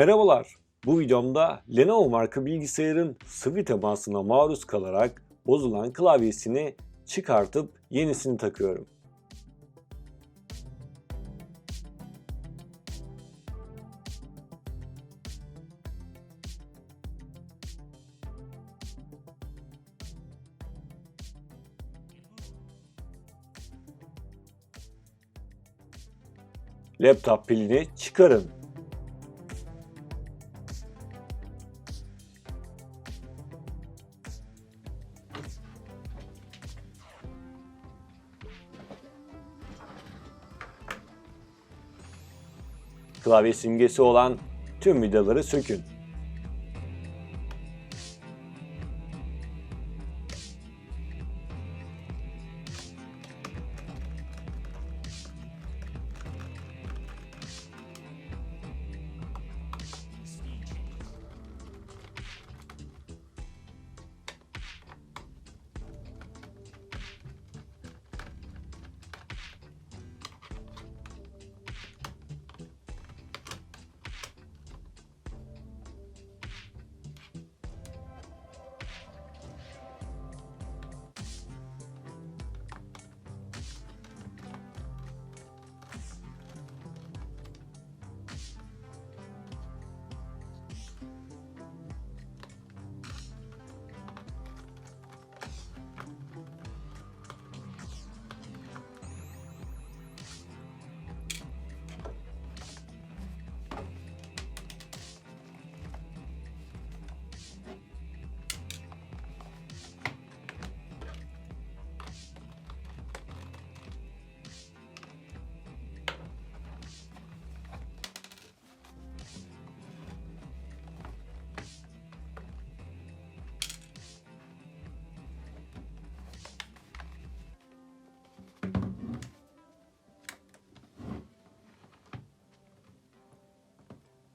Merhabalar. Bu videomda Lenovo marka bilgisayarın sıvı temasına maruz kalarak bozulan klavyesini çıkartıp yenisini takıyorum. Laptop pilini çıkarın. Klavye simgesi olan tüm vidaları sökün.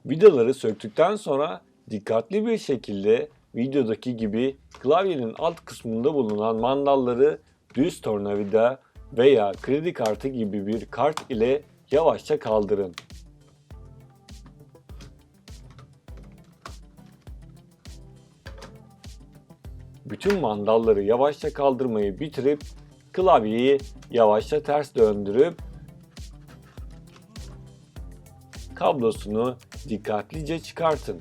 Vidaları söktükten sonra dikkatli bir şekilde videodaki gibi klavyenin alt kısmında bulunan mandalları düz tornavida veya kredi kartı gibi bir kart ile yavaşça kaldırın. Bütün mandalları yavaşça kaldırmayı bitirip klavyeyi yavaşça ters döndürüp kablosunu dikkatlice çıkartın.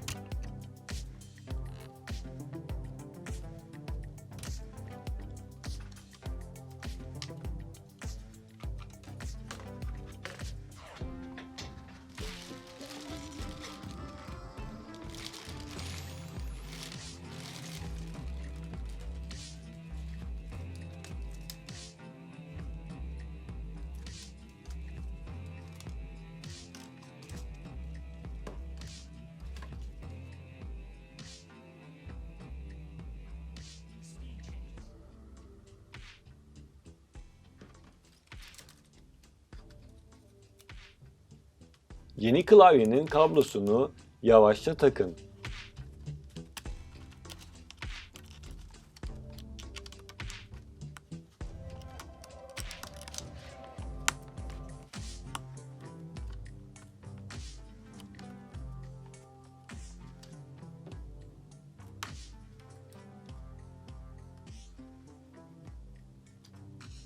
Yeni klavyenin kablosunu yavaşça takın.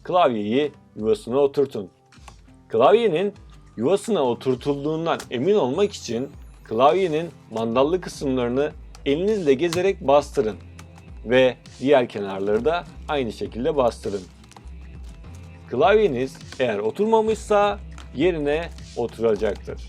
Klavyeyi yuvasına oturtun. Klavyenin yuvasına oturtulduğundan emin olmak için klavyenin mandallı kısımlarını elinizle gezerek bastırın ve diğer kenarları da aynı şekilde bastırın. Klavyeniz eğer oturmamışsa yerine oturacaktır.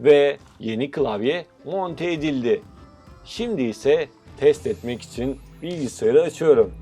Ve yeni klavye monte edildi. Şimdi ise test etmek için bilgisayarı açıyorum.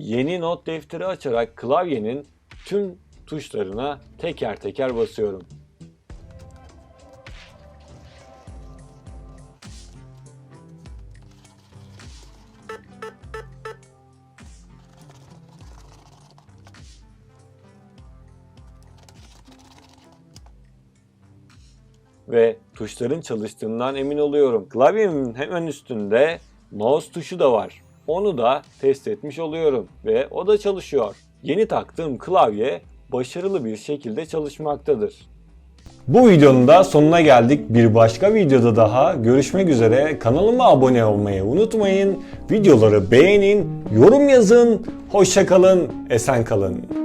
Yeni not defteri açarak klavyenin tüm tuşlarına teker teker basıyorum. ve tuşların çalıştığından emin oluyorum. Klavyemin hemen üstünde mouse tuşu da var. Onu da test etmiş oluyorum ve o da çalışıyor. Yeni taktığım klavye başarılı bir şekilde çalışmaktadır. Bu videonun da sonuna geldik. Bir başka videoda daha görüşmek üzere. Kanalıma abone olmayı unutmayın. Videoları beğenin, yorum yazın. Hoşçakalın, esen kalın.